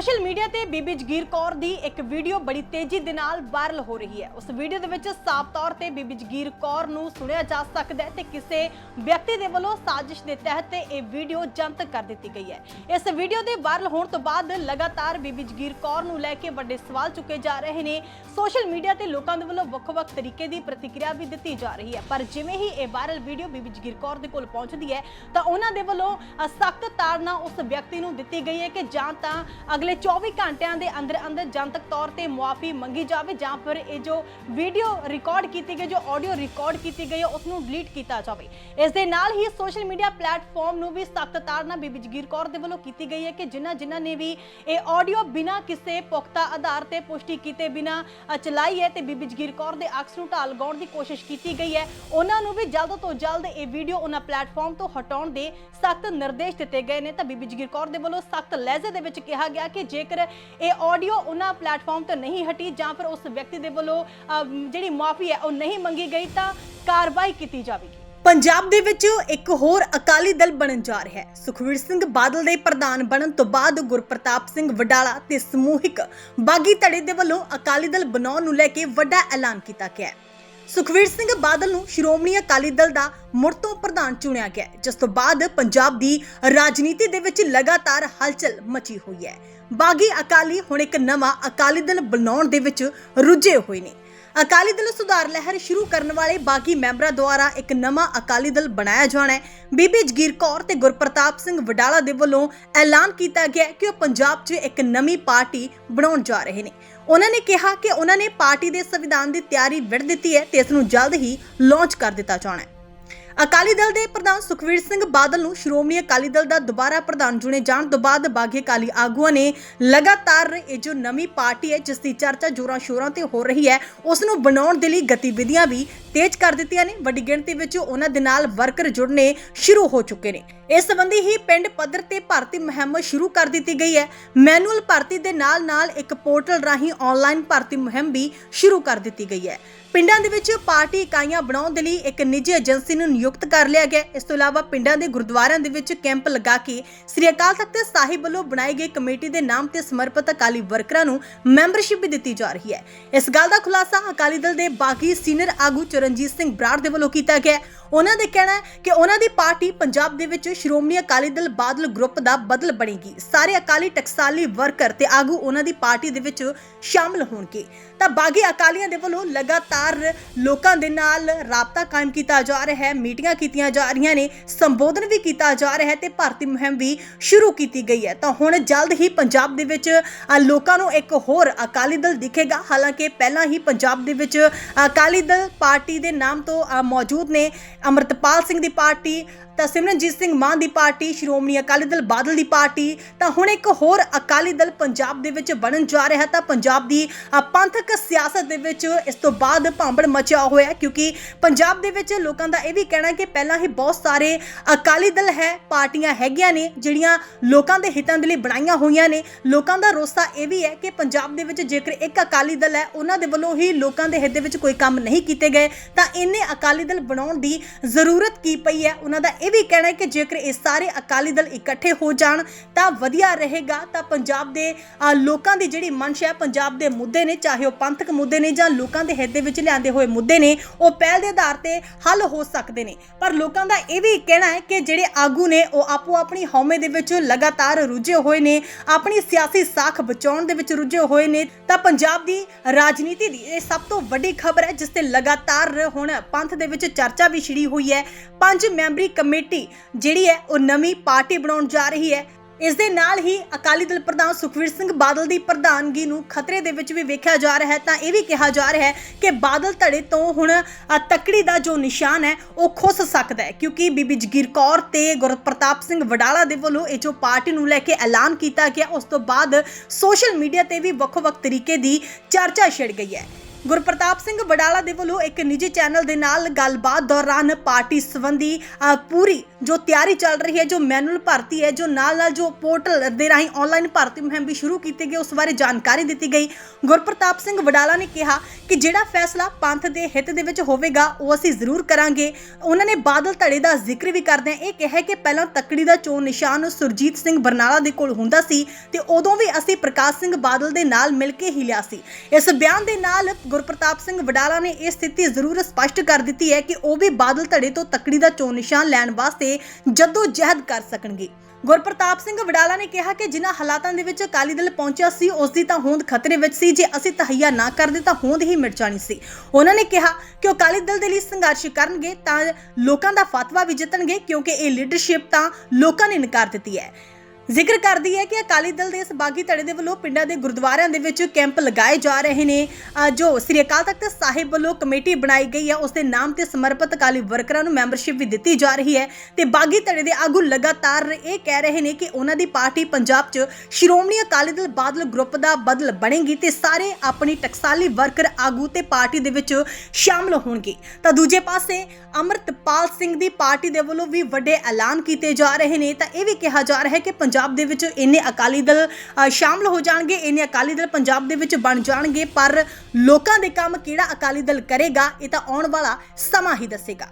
Social media ਤੇ ਬੀਬੀ ਜਗੀਰ ਕੌਰ ਦੀ ਇੱਕ video ਬੜੀ ਤੇਜ਼ੀ ਦੇ ਨਾਲ ਵਾਇਰਲ ਹੋ ਰਹੀ ਹੈ। ਉਸ ਵੀਡੀਓ ਦੇ ਵਿੱਚ ਸਾਫ਼ ਤੌਰ ਤੇ ਬੀਬੀ ਜਗੀਰ ਕੌਰ ਨੂੰ ਸੁਣਿਆ ਜਾ ਸਕਦਾ ਹੈ ਤੇ ਕਿਸੇ ਵਿਅਕਤੀ ਦੇ ਵੱਲੋਂ ਸਾਜ਼ਿਸ਼ ਦੇ ਤਹਿਤ ਇਹ ਵੀਡੀਓ ਜਨਤਕ ਕਰ ਦਿੱਤੀ ਗਈ ਹੈ। ਇਸ ਵੀਡੀਓ ਦੇ ਵਾਇਰਲ ਹੋਣ ਤੋਂ ਬਾਅਦ ਲਗਾਤਾਰ ਬੀਬੀ ਜਗੀਰ ਕੌਰ ਨੂੰ ਲੈ ਕੇ ਵੱਡੇ ਸਵਾਲ ਚੁੱਕੇ ਜਾ ਰਹੇ ਨੇ। ਸੋਸ਼ਲ ਮੀਡੀਆ ਤੇ ਲੋਕਾਂ ਦੇ ਵੱਲੋਂ ਵੱਖ-ਵੱਖ ਤਰੀਕੇ ਦੀ ਪ੍ਰਤੀਕਿਰਿਆ ਵੀ ਦਿੱਤੀ ਜਾ ਰਹੀ ਹੈ। ਪਰ ਜਿਵੇਂ ਹੀ ਇਹ ਵਾਇਰਲ ਵੀਡੀਓ ਬੀਬੀ ਜਗੀਰ ਕੌਰ ਦੇ ਕੋਲ ਪਹੁੰਚਦੀ ਹੈ ਤਾਂ ਉਹਨਾਂ ਦੇ ਵੱਲੋਂ ਸਖਤ ਤਾੜਨਾ ਉਸ ਵਿਅਕਤੀ ਨੂੰ ਦਿੱਤੀ ਗਈ ਹੈ ਕਿ ਜਾਂ ਤਾਂ ਅਗਲੇ 24 ਘੰਟਿਆਂ ਦੇ ਅੰਦਰ ਅੰਦਰ ਜਨਤਕ ਤੌਰ ਤੇ ਮੁਆਫੀ ਮੰਗੀ ਜਾਵੇ, ਜਾਂ ਫਿਰ ਇਹ ਜੋ ਵੀਡੀਓ ਰਿਕਾਰਡ ਕੀਤੀ ਗਈ, ਜੋ ਆਡੀਓ ਰਿਕਾਰਡ ਕੀਤੀ ਗਈ ਹੈ ਉਸ ਨੂੰ ਡਿਲੀਟ ਕੀਤਾ ਜਾਵੇ। ਇਸ ਦੇ ਨਾਲ ਹੀ ਸੋਸ਼ਲ ਮੀਡੀਆ ਪਲੇਟਫਾਰਮ ਨੂੰ ਵੀ ਸਖਤ ਤਾੜਨਾ ਬੀਬੀ ਜਗੀਰ ਕੌਰ ਦੇ ਵੱਲੋਂ ਕੀਤੀ ਗਈ ਹੈ ਕਿ ਜਿਨ੍ਹਾਂ ਜਿਨ੍ਹਾਂ ਨੇ ਵੀ ਇਹ ਆਡੀਓ ਬਿਨਾਂ ਕਿਸੇ ਪੁਖਤਾ ਆਧਾਰ ਤੇ ਪੁਸ਼ਟੀ ਕੀਤੇ ਬਿਨਾਂ ਚਲਾਈ ਹੈ ਤੇ ਬੀਬੀ ਜਗੀਰ ਕੌਰ ਦੇ ਅਕਸ ਨੂੰ ਢਾਲ ਲਗਾਉਣ ਦੀ ਕੋਸ਼ਿਸ਼ ਕੀਤੀ ਗਈ ਹੈ। ਉਹਨਾਂ ਨੂੰ ਵੀ ਜਲਦ ਤੋਂ ਜਲਦ ਇਹ ਵੀਡੀਓ ਉਹਨਾਂ ਪਲੇਟਫਾਰਮ ਤੋਂ ਹਟਾਉਣ ਦੇ ਸਖਤ ਨਿਰਦੇਸ਼ ਦਿੱਤੇ ਗਏ ਨੇ। ਤਾਂ ਬੀਬੀ ਜਗੀਰ ਕੌਰ ਦੇ ਵੱਲੋਂ ਸਖਤ ਲਹਿਜੇ ਦੇ ਵਿੱਚ ਕਿਹਾ ਗਿਆ ਕਿ ਜੇਕਰ ਇਹ ਆਡੀਓ ਉਹਨਾਂ ਪਲੇਟਫਾਰਮ ਤੋਂ ਨਹੀਂ ਹਟੀ ਜਾਂ ਫਿਰ ਉਸ ਵਿਅਕਤੀ ਦੇ ਵੱਲੋਂ ਜਿਹੜੀ ਮਾਫੀ ਹੈ ਉਹ ਨਹੀਂ ਮੰਗੀ ਗਈ, ਤਾਂ ਕਾਰਵਾਈ ਕੀਤੀ ਜਾਵੇਗੀ। ਪੰਜਾਬ ਦੇ ਵਿੱਚ ਇੱਕ ਹੋਰ ਅਕਾਲੀ ਦਲ ਬਣਨ ਜਾ ਰਿਹਾ ਹੈ। ਸੁਖਵੀਰ ਸਿੰਘ ਬਾਦਲ ਦੇ ਪ੍ਰਧਾਨ ਬਣਨ ਤੋਂ ਬਾਅਦ ਗੁਰਪ੍ਰਤਾਪ ਸਿੰਘ ਵਡਾਲਾ ਤੇ ਸਮੂਹਿਕ ਬਾਗੀ ਧੜੇ ਦੇ ਵੱਲੋਂ ਅਕਾਲੀ ਦਲ ਬਣਾਉਣ ਨੂੰ ਲੈ ਕੇ ਵੱਡਾ ਐਲਾਨ ਕੀਤਾ ਗਿਆ ਹੈ। ਸੁਖਵੀਰ ਸਿੰਘ ਬਾਦਲ ਨੂੰ ਸ਼੍ਰੋਮਣੀ ਅਕਾਲੀ ਦਲ ਦਾ ਮੁੜ ਤੋਂ ਪ੍ਰਧਾਨ ਚੁਣਿਆ ਗਿਆ ਜਿਸ ਤੋਂ ਬਾਅਦ ਪੰਜਾਬ ਦੀ ਰਾਜਨੀਤੀ ਦੇ ਵਿੱਚ ਲਗਾਤਾਰ ਹਲਚਲ ਮਚੀ ਹੋਈ ਹੈ। ਬਾਗੀ ਅਕਾਲੀ ਹੁਣ ਇੱਕ ਨਵਾਂ ਅਕਾਲੀ ਦਲ ਬਣਾਉਣ ਦੇ ਵਿੱਚ ਰੁੱਝੇ ਹੋਏ ਨੇ। ਅਕਾਲੀ ਦਲ ਸੁਧਾਰ ਲਹਿਰ ਸ਼ੁਰੂ ਕਰਨ ਵਾਲੇ ਬਾਗੀ ਮੈਂਬਰਾਂ ਦੁਆਰਾ ਇੱਕ ਨਵਾਂ ਅਕਾਲੀ ਦਲ ਬਣਾਇਆ ਜਾਣਾ ਹੈ। ਬੀਬੀ ਜਗੀਰ ਕੌਰ ਤੇ ਗੁਰਪ੍ਰਤਾਪ ਸਿੰਘ ਵਡਾਲਾ ਦੇ ਵੱਲੋਂ ਐਲਾਨ ਕੀਤਾ ਗਿਆ ਕਿ ਉਹ ਪੰਜਾਬ 'ਚ ਇੱਕ ਨਵੀਂ ਪਾਰਟੀ ਬਣਾਉਣ ਜਾ ਰਹੇ ਨੇ। ਉਹਨਾਂ ਨੇ ਕਿਹਾ ਕਿ ਉਹਨਾਂ ਨੇ ਪਾਰਟੀ ਦੇ ਸੰਵਿਧਾਨ ਦੀ ਤਿਆਰੀ ਵਿੜ ਦਿੱਤੀ ਹੈ ਤੇ ਇਸ ਨੂੰ ਜਲਦ ਹੀ ਲਾਂਚ ਕਰ ਦਿੱਤਾ ਜਾਣਾ ਹੈ। ਅਕਾਲੀ ਦਲ ਦੇ ਪ੍ਰਧਾਨ ਸੁਖਵੀਰ ਸਿੰਘ ਬਾਦਲ ਨੂੰ ਸ਼੍ਰੋਮਣੀ ਅਕਾਲੀ ਦਲ ਦਾ ਦੁਬਾਰਾ ਪ੍ਰਧਾਨ ਚੁਣੇ ਜਾਣ ਤੋਂ ਬਾਅਦ ਬਾਗੀ ਅਕਾਲੀ ਆਗੂਆਂ ਨੇ ਲਗਾਤਾਰ ਇਹ ਜੋ ਨਵੀਂ ਪਾਰਟੀ ਹੈ, ਜਿਸ ਦੀ ਚਰਚਾ ਜੋਰਾਂ ਸ਼ੋਰਾਂ ਤੇ ਹੋ ਰਹੀ ਹੈ, ਉਸ ਨੂੰ ਬਣਾਉਣ ਦੇ ਲਈ ਗਤੀਵਿਧੀਆਂ ਵੀ ਤੇਜ਼ ਕਰ ਦਿੱਤੀਆਂ ਨੇ। ਵੱਡੀ ਗਿਣਤੀ ਵਿੱਚ ਉਹਨਾਂ ਦੇ ਨਾਲ ਵਰਕਰ ਜੁੜਨੇ ਸ਼ੁਰੂ ਹੋ ਚੁੱਕੇ ਨੇ। ਇਸ ਸੰਬੰਧੀ ਹੀ ਪਿੰਡ ਪੱਧਰ ਤੇ ਭਰਤੀ ਮੁਹਿੰਮ ਸ਼ੁਰੂ ਕਰ ਦਿੱਤੀ ਗਈ ਹੈ। ਮੈਨੂਅਲ ਭਰਤੀ ਦੇ ਨਾਲ ਨਾਲ ਇੱਕ ਪੋਰਟਲ ਰਾਹੀਂ ਆਨਲਾਈਨ ਭਰਤੀ ਮੁਹਿੰਮ ਵੀ ਸ਼ੁਰੂ ਕਰ ਦਿੱਤੀ ਗਈ ਹੈ। ਪਿੰਡਾਂ ਦੇ ਵਿੱਚ ਪਾਰਟੀ ਇਕਾਈਆਂ ਬਣਾਉਣ ਦੇ ਲਈ ਇੱਕ ਨਿੱਜੀ ਏਜੰਸੀ ਨੂੰ ਨਿਯੁਕਤ ਕਰ ਲਿਆ ਗਿਆ ਇਸ ਤੋਂ ਇਲਾਵਾ ਪਿੰਡਾਂ ਦੇ ਗੁਰਦੁਆਰਿਆਂ ਦੇ ਵਿੱਚ ਕੈਂਪ ਲਗਾ ਕੇ ਸ੍ਰੀ ਅਕਾਲ ਤਖਤ ਸਾਹਿਬ ਵੱਲੋਂ ਬਣਾਈ ਗਈ ਕਮੇਟੀ ਦੇ ਨਾਮ ਤੇ ਸਮਰਪਿਤ ਅਕਾਲੀ ਵਰਕਰਾਂ ਨੂੰ ਮੈਂਬਰਸ਼ਿਪ ਵੀ ਦਿੱਤੀ ਜਾ ਰਹੀ ਹੈ। ਇਸ ਗੱਲ ਦਾ ਖੁਲਾਸਾ ਅਕਾਲੀ ਦਲ ਦੇ ਬਾਗੀ ਸੀਨੀਅਰ ਆਗੂ ਚਰਨਜੀਤ ਸਿੰਘ ਬਰਾੜ ਦੇ ਵੱਲੋਂ ਕੀਤਾ ਗਿਆ ਉਹਨਾਂ ਦੇ ਕਹਿਣਾ ਹੈ ਕਿ ਉਹਨਾਂ ਦੀ ਪਾਰਟੀ ਪੰਜਾਬ ਦੇ ਵਿੱਚ ਸ਼੍ਰੋਮਣੀ ਅਕਾਲੀ ਦਲ ਬਾਦਲ ਗਰੁੱਪ ਦਾ ਬਦਲ ਬਣੇਗੀ। ਸਾਰੇ ਅਕਾਲੀ ਟਕਸਾਲੀ ਵਰਕਰ ਤੇ ਆਗੂ ਉਹਨਾਂ ਦੀ ਪਾਰਟੀ ਦੇ ਵਿੱਚ ਸ਼ਾਮਲ ਹੋਣਗੇ। ਤਾਂ ਬਾਗੀ ਅਕਾਲੀਆਂ ਦੇ ਵੱਲੋਂ ਲਗਾਤਾਰ ਲੋਕਾਂ ਦੇ ਨਾਲ ਰਾਬਤਾ ਕਾਇਮ ਕੀਤਾ ਜਾ ਰਿਹਾ ਹੈ, ਮੀਟਿੰਗਾਂ ਕੀਤੀਆਂ ਜਾ ਰਹੀਆਂ ਨੇ, ਸੰਬੋਧਨ ਵੀ ਕੀਤਾ ਜਾ ਰਿਹਾ ਹੈ ਤੇ ਭਾਰਤੀ ਮੁਹਿੰਮ ਵੀ ਸ਼ੁਰੂ ਕੀਤੀ ਗਈ ਹੈ। ਤਾਂ ਹੁਣ ਜਲਦ ਹੀ ਪੰਜਾਬ ਦੇ ਵਿੱਚ ਲੋਕਾਂ ਨੂੰ ਇੱਕ ਹੋਰ ਅਕਾਲੀ ਦਲ ਦਿਖੇਗਾ। ਹਾਲਾਂਕਿ ਪਹਿਲਾਂ ਹੀ ਪੰਜਾਬ ਦੇ ਵਿੱਚ ਅਕਾਲੀ ਦਲ ਪਾਰਟੀ ਦੇ ਨਾਮ ਤੋਂ ਮੌਜੂਦ ਨੇ ਅਮਰਤਪਾਲ ਸਿੰਘ ਦੀ ਪਾਰਟੀ ਤਾਂ ਸਿਮਰਨਜੀਤ ਸਿੰਘ ਮਾਨ ਦੀ ਪਾਰਟੀ, ਸ਼੍ਰੋਮਣੀ ਅਕਾਲੀ ਦਲ ਬਾਦਲ ਦੀ ਪਾਰਟੀ, ਤਾਂ ਹੁਣ ਇੱਕ ਹੋਰ ਅਕਾਲੀ ਦਲ ਪੰਜਾਬ ਦੇ ਵਿੱਚ ਬਣਨ ਜਾ ਰਿਹਾ ਤਾਂ ਪੰਜਾਬ ਦੀ ਪੰਥਕ ਸਿਆਸਤ ਦੇ ਵਿੱਚ ਇਸ ਤੋਂ ਬਾਅਦ ਭਾਂਬੜ ਮਚਿਆ ਹੋਇਆ ਕਿਉਂਕਿ ਪੰਜਾਬ ਦੇ ਵਿੱਚ ਲੋਕਾਂ ਦਾ ਇਹ ਵੀ ਕਹਿਣਾ ਕਿ ਪਹਿਲਾਂ ਹੀ ਬਹੁਤ ਸਾਰੇ ਅਕਾਲੀ ਦਲ ਹੈ, ਪਾਰਟੀਆਂ ਹੈਗੀਆਂ ਨੇ, ਜਿਹੜੀਆਂ ਲੋਕਾਂ ਦੇ ਹਿੱਤਾਂ ਦੇ ਲਈ ਬਣਾਈਆਂ ਹੋਈਆਂ ਨੇ। ਲੋਕਾਂ ਦਾ ਰੋਸਾ ਇਹ ਵੀ ਹੈ ਕਿ ਪੰਜਾਬ ਦੇ ਵਿੱਚ ਜੇਕਰ ਇੱਕ ਅਕਾਲੀ ਦਲ ਹੈ, ਉਹਨਾਂ ਦੇ ਵੱਲੋਂ ਹੀ ਲੋਕਾਂ ਦੇ ਹਿੱਤ ਦੇ ਵਿੱਚ ਕੋਈ ਕੰਮ ਨਹੀਂ ਕੀਤੇ ਗਏ, ਤਾਂ ਇਹਨੇ ਅਕਾਲੀ ਦਲ ਬਣਾਉਣ ਦੀ ਜ਼ਰੂਰਤ ਕੀ ਪਈ ਹੈ? ਉਹਨਾਂ ਦਾ ਇਹ ਵੀ ਕਹਿਣਾ ਹੈ ਕਿ ਜੇਕਰ ਇਹ ਸਾਰੇ ਅਕਾਲੀ ਦਲ ਇਕੱਠੇ ਹੋ ਜਾਣ, ਤਾਂ ਵਧੀਆ ਰਹੇਗਾ। ਤਾਂ ਪੰਜਾਬ ਦੇ ਲੋਕਾਂ ਦੀ ਜਿਹੜੀ ਮਨਸ਼ਾ ਹੈ, ਪੰਜਾਬ ਦੇ ਮੁੱਦੇ ਨੇ, ਚਾਹੇ ਉਹ ਪੰਥਕ ਮੁੱਦੇ ਨੇ ਜਾਂ ਲੋਕਾਂ ਦੇ ਹਿੱਤ ਦੇ ਵਿੱਚ ਲਿਆਂਦੇ ਹੋਏ ਮੁੱਦੇ ਨੇ, ਉਹ ਪਹਿਲ ਦੇ ਆਧਾਰ ਤੇ ਹੱਲ ਹੋ ਸਕਦੇ ਨੇ। ਪਰ ਲੋਕਾਂ ਦਾ ਇਹ ਵੀ ਕਹਿਣਾ ਹੈ ਕਿ ਜਿਹੜੇ ਆਗੂ ਨੇ, ਉਹ ਆਪੋ ਆਪਣੀ ਹਉਮੈ ਦੇ ਵਿੱਚ ਲਗਾਤਾਰ ਰੁੱਝੇ ਹੋਏ ਨੇ, ਆਪਣੀ ਸਿਆਸੀ ਸਾਖ ਬਚਾਉਣ ਦੇ ਵਿੱਚ ਰੁੱਝੇ ਹੋਏ ਨੇ। ਤਾਂ ਪੰਜਾਬ ਦੀ ਰਾਜਨੀਤੀ ਦੀ ਇਹ ਸਭ ਤੋਂ ਵੱਡੀ ਖਬਰ ਹੈ, ਜਿਸ ਤੇ ਲਗਾਤਾਰ ਹੁਣ ਪੰਥ ਦੇ ਵਿੱਚ ਚਰਚਾ ਵੀ ਛਿੜੀ ਹੋਈ ਹੈ। ਪੰਜ ਮੈਂਬਰੀ ਕਮੇਟੀ ਜਿਹੜੀ ਹੈ ਉਹ ਨਵੀਂ ਪਾਰਟੀ ਬਣਾਉਣ ਜਾ ਰਹੀ ਹੈ। ਇਸ ਦੇ ਨਾਲ ਹੀ ਅਕਾਲੀ ਦਲ ਪ੍ਰਧਾਨ ਸੁਖਵੀਰ ਸਿੰਘ ਬਾਦਲ ਦੀ ਪ੍ਰਧਾਨਗੀ ਨੂੰ ਖਤਰੇ ਦੇ ਵਿੱਚ ਵੀ ਵੇਖਿਆ ਜਾ ਰਿਹਾ ਹੈ ਤਾਂ ਇਹ ਵੀ ਕਿਹਾ ਜਾ ਰਿਹਾ ਹੈ ਕਿ ਬਾਦਲ ਧੜੇ ਤੋਂ ਹੁਣ ਤੱਕੜੀ ਦਾ ਜੋ ਨਿਸ਼ਾਨ ਹੈ, ਉਹ ਖੁੱਸ ਸਕਦਾ ਹੈ। ਕਿਉਂਕਿ ਬੀਬੀ ਜਗੀਰ ਕੌਰ ਤੇ ਗੁਰਪ੍ਰਤਾਪ ਸਿੰਘ ਵਡਾਲਾ ਦੇ ਵੱਲੋਂ ਇਹ ਜੋ ਪਾਰਟੀ ਨੂੰ ਲੈ ਕੇ ਐਲਾਨ ਕੀਤਾ ਗਿਆ, ਉਸ ਤੋਂ ਬਾਅਦ ਸੋਸ਼ਲ ਮੀਡੀਆ ਤੇ ਵੀ ਵੱਖ-ਵੱਖ ਤਰੀਕੇ ਦੀ ਚਰਚਾ ਛਿੜ ਗਈ ਹੈ। ਗੁਰਪ੍ਰਤਾਪ ਸਿੰਘ ਵਡਾਲਾ ਦੇ ਵੱਲੋਂ ਇੱਕ ਨਿੱਜੀ ਚੈਨਲ ਦੇ ਨਾਲ ਗੱਲਬਾਤ ਦੌਰਾਨ ਪਾਰਟੀ ਸੰਬੰਧੀ ਪੂਰੀ ਜੋ ਤਿਆਰੀ ਚੱਲ ਰਹੀ ਹੈ, ਜੋ ਮੈਨੂਅਲ ਭਰਤੀ ਹੈ, ਜੋ ਨਾਲ ਨਾਲ ਜੋ ਪੋਰਟਲ ਦੇ ਰਾਹੀਂ ਆਨਲਾਈਨ ਭਰਤੀ ਮੁਹਿੰਮ ਵੀ ਸ਼ੁਰੂ ਕੀਤੀ ਗਈ, ਉਸ ਬਾਰੇ ਜਾਣਕਾਰੀ ਦਿੱਤੀ ਗਈ। ਗੁਰਪ੍ਰਤਾਪ ਸਿੰਘ ਵਡਾਲਾ ਨੇ ਕਿਹਾ ਕਿ ਜਿਹੜਾ ਫੈਸਲਾ ਪੰਥ ਦੇ ਹਿੱਤ ਦੇ ਵਿੱਚ ਹੋਵੇਗਾ, ਉਹ ਅਸੀਂ ਜ਼ਰੂਰ ਕਰਾਂਗੇ। ਉਹਨਾਂ ਨੇ ਬਾਦਲ ਧੜੇ ਦਾ ਜ਼ਿਕਰ ਵੀ ਕਰਦੇ ਇਹ ਕਿਹਾ ਕਿ ਪਹਿਲਾਂ ਤੱਕੜੀ ਦਾ ਚੋਣ ਨਿਸ਼ਾਨ ਸੁਰਜੀਤ ਸਿੰਘ ਬਰਨਾਲਾ ਦੇ ਕੋਲ ਹੁੰਦਾ ਸੀ ਤੇ ਉਦੋਂ ਵੀ ਅਸੀਂ ਪ੍ਰਕਾਸ਼ ਸਿੰਘ ਬਾਦਲ ਦੇ ਨਾਲ ਮਿਲ ਕੇ ਹੀ ਲਿਆ ਸੀ। ਇਸ ਬਿਆਨ ਦੇ ਨਾਲ ਗੁਰਪ੍ਰਤਾਪ ਸਿੰਘ ਵਡਾਲਾ ਨੇ ਇਹ ਸਥਿਤੀ ਜ਼ਰੂਰ ਸਪਸ਼ਟ ਕਰ ਦਿੱਤੀ ਹੈ ਕਿ ਉਹ ਵੀ ਬਾਦਲ ਧੜੇ ਤੋਂ ਤੱਕੜੀ ਦਾ ਚੋਣ ਨਿਸ਼ਾਨ ਲੈਣ ਵਾਸਤੇ ਜੱਦੋ ਜਹਿਦ ਕਰ ਸਕਣਗੇ। ਗੁਰਪ੍ਰਤਾਪ ਸਿੰਘ ਵਡਾਲਾ ਨੇ ਕਿਹਾ ਕਿ ਜਿਨ੍ਹਾਂ ਹਾਲਾਤਾਂ ਦੇ ਵਿੱਚ ਅਕਾਲੀ ਦਲ ਪਹੁੰਚਿਆ ਸੀ, ਉਸ ਦੀ ਤਾਂ ਹੋਂਦ ਖਤਰੇ ਵਿੱਚ ਸੀ। ਜੇ ਅਸੀਂ ਤਹਈਆ ਨਾ ਕਰਦੇ ਤਾਂ ਹੋਂਦ ਹੀ ਮਿਟ ਜਾਣੀ ਸੀ। ਉਹਨਾਂ ਨੇ ਕਿਹਾ ਕਿ ਅਕਾਲੀ ਦਲ ਦੇ ਲਈ ਸੰਘਰਸ਼ ਕਰਨਗੇ ਤਾਂ ਲੋਕਾਂ ਦਾ ਫਤਵਾ ਵੀ ਜਿੱਤਣਗੇ ਕਿਉਂਕਿ ਇਹ ਲੀਡਰਸ਼ਿਪ ਤਾਂ ਲੋਕਾਂ ਨੇ ਨਕਾਰ ਦਿੱਤੀ ਹੈ। ਜ਼ਿਕਰ ਕਰਦੀ ਹੈ ਕਿ ਅਕਾਲੀ ਦਲ ਦੇ ਇਸ ਬਾਗੀ ਧੜੇ ਦੇ ਵੱਲੋਂ ਪਿੰਡਾਂ ਦੇ ਗੁਰਦੁਆਰਿਆਂ ਦੇ ਵਿੱਚ ਕੈਂਪ ਲਗਾਏ ਜਾ ਰਹੇ ਨੇ। ਜੋ ਸ੍ਰੀ ਅਕਾਲ ਤਖਤ ਸਾਹਿਬ ਵੱਲੋਂ ਕਮੇਟੀ ਬਣਾਈ ਗਈ ਹੈ, ਉਸ ਦੇ ਨਾਮ ਤੇ ਸਮਰਪਿਤ ਅਕਾਲੀ ਵਰਕਰਾਂ ਨੂੰ ਮੈਂਬਰਸ਼ਿਪ ਵੀ ਦਿੱਤੀ ਜਾ ਰਹੀ ਹੈ ਤੇ ਬਾਗੀ ਧੜੇ ਦੇ ਆਗੂ ਲਗਾਤਾਰ ਇਹ ਕਹਿ ਰਹੇ ਨੇ ਕਿ ਉਹਨਾਂ ਦੀ ਪਾਰਟੀ ਪੰਜਾਬ 'ਚ ਸ਼੍ਰੋਮਣੀ ਅਕਾਲੀ ਦਲ ਬਾਦਲ ਗਰੁੱਪ ਦਾ ਬਦਲ ਬਣੇਗੀ ਤੇ ਸਾਰੇ ਆਪਣੀ ਟਕਸਾਲੀ ਵਰਕਰ ਆਗੂ ਤੇ ਪਾਰਟੀ ਦੇ ਵਿੱਚ ਸ਼ਾਮਲ ਹੋਣਗੇ। ਤਾਂ ਦੂਜੇ ਪਾਸੇ ਅਮਰਤਪਾਲ ਸਿੰਘ ਦੀ ਪਾਰਟੀ ਦੇ ਵੱਲੋਂ ਵੀ ਵੱਡੇ ਐਲਾਨ ਕੀਤੇ ਜਾ ਰਹੇ ਨੇ। ਤਾਂ ਇਹ ਵੀ ਕਿਹਾ ਜਾ ਰਿਹਾ ਹੈ ਕਿ ਪੰਜਾਬ ਪੰਜਾਬ ਦੇ ਵਿੱਚ ਇੰਨੇ ਅਕਾਲੀ ਦਲ ਅ, ਸ਼ਾਮਲ ਹੋ ਜਾਣਗੇ ਇੰਨੇ ਅਕਾਲੀ ਦਲ ਪੰਜਾਬ ਦੇ ਵਿੱਚ ਬਣ ਜਾਣਗੇ ਪਰ ਲੋਕਾਂ ਦੇ ਕੰਮ ਕਿਹੜਾ ਅਕਾਲੀ ਦਲ ਕਰੇਗਾ ਇਹ ਤਾਂ ਆਉਣ ਵਾਲਾ ਸਮਾਂ ਹੀ ਦੱਸੇਗਾ।